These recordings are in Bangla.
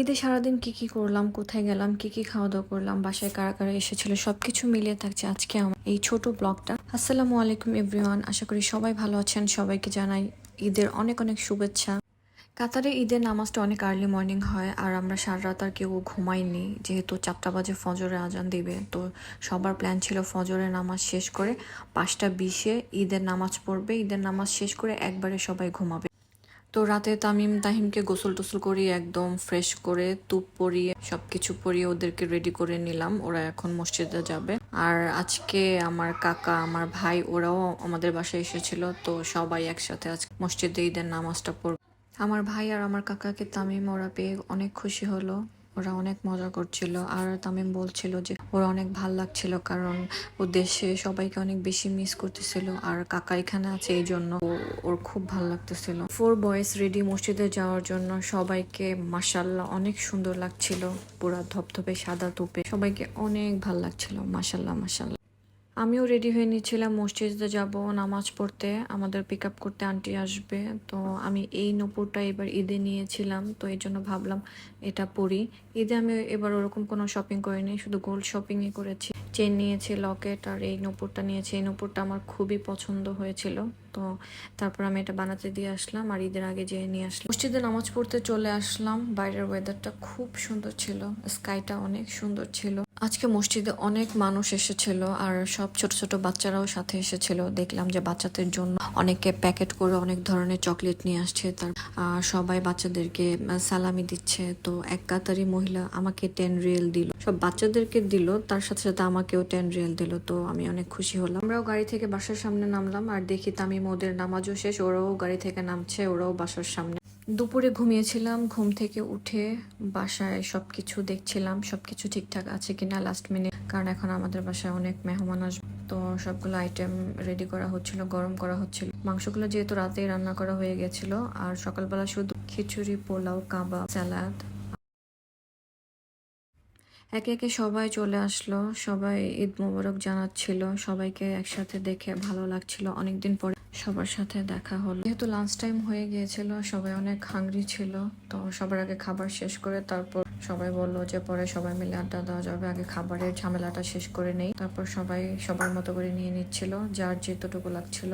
ঈদে সারাদিন কি কি করলাম, কোথায় গেলাম, কি কি খাওয়া দাওয়া করলাম, বাসায় কারা কারা এসেছিল, সবকিছু মিলিয়ে থাকছে আজকে আমার এই ছোট ব্লগটা। আসসালামু আলাইকুম, এভরিওয়ান। আশা করি সবাই ভালো আছেন। সবাইকে জানাই ঈদের অনেক অনেক শুভেচ্ছা। কাতারে ঈদের নামাজটা অনেক আর্লি মর্নিং হয়, আর আমরা সারা রাত আর কেউ ঘুমাইনি। যেহেতু চারটা বাজে ফজরে আজান দিবে, তো সবার প্ল্যান ছিল ফজরের নামাজ শেষ করে পাঁচটা বিশে ঈদের নামাজ পড়বে। ঈদের নামাজ শেষ করে একবারে সবাই ঘুমাবে। তো রাতে তামিম তাহিমকে গোসল টোসল করিয়ে একদম ফ্রেশ করে তুপ পরিয়ে সবকিছু পরিয়ে ওদেরকে রেডি করে নিলাম। ওরা এখন মসজিদে যাবে। আর আজকে আমার কাকা, আমার ভাই, ওরাও আমাদের বাসায় এসেছিল। তো সবাই একসাথে আজ মসজিদে ঈদের নামাজটা পড়বে। আমার ভাই আর আমার কাকাকে তামিম, ওরা পেয়ে অনেক খুশি হলো। ওরা অনেক মজা করছিল। আর তামিম বলছিল যে ওরা অনেক ভালো লাগছিল কারণ ও দেশে সবাইকে অনেক বেশি মিস করতেছিল আর কাকা এখানে আছে এই জন্য ওর খুব ভালো লাগতেছিল। ফোর বয়েস রেডি মসজিদে যাওয়ার জন্য সবাইকে মাসাল্লাহ অনেক সুন্দর লাগছিল। পুরা ধপধপে সাদা তুপে সবাইকে অনেক ভালো লাগছিল। মাসাল্লাহ মাসাল্লাহ আমিও রেডি হয়ে নিচ্ছিলাম মসজিদে যাব, নামাজ পড়তে। আমাদের পিক আপ করতে আন্টি আসবে। তো আমি এই নপুরটা এবার ঈদে নিয়েছিলাম। তো এই জন্য ভাবলাম এটা পরি। ঈদে আমি এবার ওরকম কোনো শপিং করিনি, শুধু গোল্ড শপিংই করেছি। চেন নিয়েছি লকেট আর এই নপুরটা নিয়েছি। এই নপুরটা আমার খুবই পছন্দ হয়েছিল। তো তারপর আমি এটা বানাতে দিয়ে আসলাম আর ঈদের আগে যেয়ে নিয়ে আসলাম। মসজিদে নামাজ পড়তে চলে আসলাম। বাইরের ওয়েদারটা খুব সুন্দর ছিল। স্কাইটা অনেক সুন্দর ছিল। আজকে মসজিদে অনেক মানুষ এসেছিল আর সব ছোট ছোট বাচ্চারাও সাথে এসেছিল। দেখলাম যে বাচ্চাদের জন্য অনেকে প্যাকেট করে অনেক ধরনের চকলেট নিয়ে আসছে। তার সবাই বাচ্চাদেরকে সালামি দিচ্ছে। তো এক কাতারি মহিলা আমাকে টেন রিয়েল দিল। সব বাচ্চাদেরকে দিল, তার সাথে সাথে আমাকেও টেন রিয়েল দিল। তো আমি অনেক খুশি হলাম। আমরাও গাড়ি থেকে বাসার সামনে নামলাম আর দেখি তামিম ওদের নামাজও শেষ, ওরাও গাড়ি থেকে নামছে, ওরাও বাসার সামনে। দুপুরে ঘুমিয়েছিলাম, ঘুম থেকে উঠে বাসায় সব কিছু দেখছিলাম সব কিছু ঠিকঠাক আছে কিনা লাস্ট মিনিট কারণ এখন আমাদের বাসায় অনেক মেহমান আসবে। তো সবগুলো আইটেম রেডি করা হচ্ছিল, গরম করা হচ্ছিল। মাংসগুলো যেহেতু রাতেই রান্না করা হয়ে গেছিল, আর সকালবেলা শুধু খিচুড়ি, পোলাও, কাবাব স্যালাড একে একে সবাই চলে আসলো, সবাই ঈদ মোবারক জানাচ্ছিল, সবাইকে একসাথে দেখে ভালো লাগছিল। অনেকদিন পরে সবার সাথে দেখা হলো। যেহেতু লাঞ্চ টাইম হয়ে গিয়েছিল, সবাই অনেক হাংরি ছিল, তো সবার আগে খাবার শেষ করে তারপর সবাই বলল যে পরে সবাই মিলে আড্ডা দেওয়া যাবে, আগে খাবারের ঝামেলাটা শেষ করে নেই। তারপর সবাই সবার মতো করে নিয়ে নিচ্ছিল, যার যেতটুকু লাগছিল।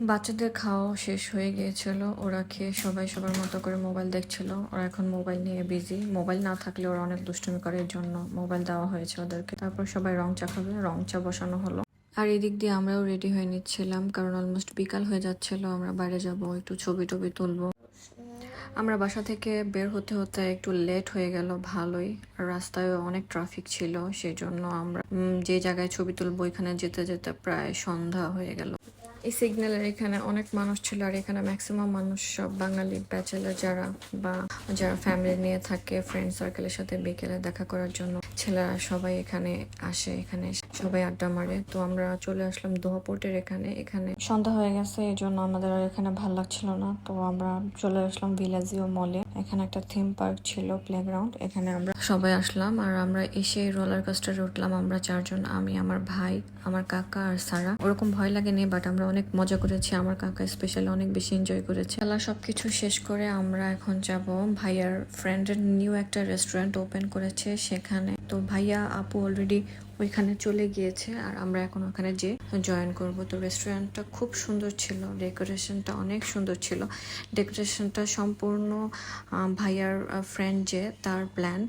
বাচ্চাদের খাওয়া শেষ হয়ে গিয়েছিল। ওরা খেয়ে সবাই সবার মতো করে মোবাইল দেখছিল। ওরা এখন মোবাইল নিয়ে বিজি মোবাইল না থাকলে ওরা অনেক দুষ্টুমি করে, এর জন্য মোবাইল দেওয়া হয়েছে ওদেরকে। তারপর সবাই রং চা খাবে, রং চা বসানো হলো। আর এদিক দিয়ে আমরাও রেডি হয়ে নিচ্ছিলাম, কারণ অলমোস্ট বিকাল হয়ে যাচ্ছিল। আমরা বাইরে যাব, একটু ছবি টবি তুলবো। আমরা বাসা থেকে বের হতে হতে একটু লেট হয়ে গেল, ভালোই। রাস্তায় অনেক ট্রাফিক ছিল সেই জন্য আমরা যে জায়গায় ছবি তুলবো, ওইখানে যেতে যেতে প্রায় সন্ধ্যা হয়ে গেল। এই সিগন্যালের এখানে অনেক মানুষ ছিল আর এখানে ম্যাক্সিমাম মানুষ সব বাঙালি ব্যাচেলার যারা বা যারা ফ্যামিলি নিয়ে থাকে ফ্রেন্ড সার্কেলের সাথে বিকেলে দেখা করার জন্য। ছেলেরা সবাই এখানে আসে, এখানে সবাই আড্ডা মারে। তো আমরা চলে আসলাম দোহা পোর্টের এখানে। এখানে সন্ধ্যা হয়ে গেছে এই জন্য আমাদের আর এখানে ভালো লাগছিল না। তো আমরা চলে আসলাম ভিলাজিও মলে এখানে একটা থিম পার্ক ছিল প্লেগ্রাউন্ড এখানে আমরা সবাই আসলাম আর আমরা এসে রোলার কোস্টারে উঠলাম। আমরা চারজন, আমি, আমার ভাই, আমার কাকা আর সারা। ওরকম ভয় লাগেনি বাট আমরা অনেক মজা করেছি। আমার কাকা স্পেশালি অনেক বেশি এনজয় করেছে। খেলা সবকিছু শেষ করে আমরা এখন যাব ভাইয়ার ফ্রেন্ডের নিউ একটা রেস্টুরেন্ট ওপেন করেছে সেখানে। তো ভাইয়া, আপু অলরেডি ওইখানে চলে গিয়েছে আর আমরা এখন ওখানে যে জয়েন করব। তো রেস্টুরেন্টটা খুব সুন্দর ছিল। ডেকোরেশনটা অনেক সুন্দর ছিল। ডেকোরেশনটা সম্পূর্ণ ভাইয়ার ফ্রেন্ড যে, তার প্ল্যান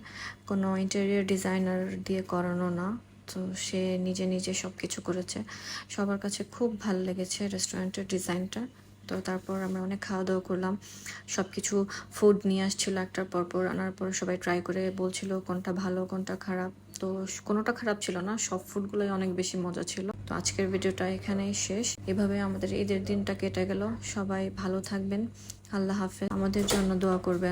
কোনো ইন্টেরিয়র ডিজাইনার দিয়ে করানো না। তো সে নিজে নিজে সব কিছু করেছে। সবার কাছে খুব ভালো লেগেছে রেস্টুরেন্টের ডিজাইনটা তো তারপর আমরা অনেক খাওয়া দাওয়া করলাম। সব কিছু ফুড নিয়ে আসছিল একটার পর পর, আনার পর সবাই ট্রাই করে বলছিল কোনটা ভালো, কোনটা খারাপ। তো কোনোটা খারাপ ছিল না, সব ফুডগুলোই অনেক বেশি মজা ছিল। তো আজকের ভিডিওটা এখানেই শেষ। এভাবে আমাদের ঈদের দিনটা কেটে গেল। সবাই ভালো থাকবেন। আল্লাহ হাফেজ। আমাদের জন্য দোয়া করবেন।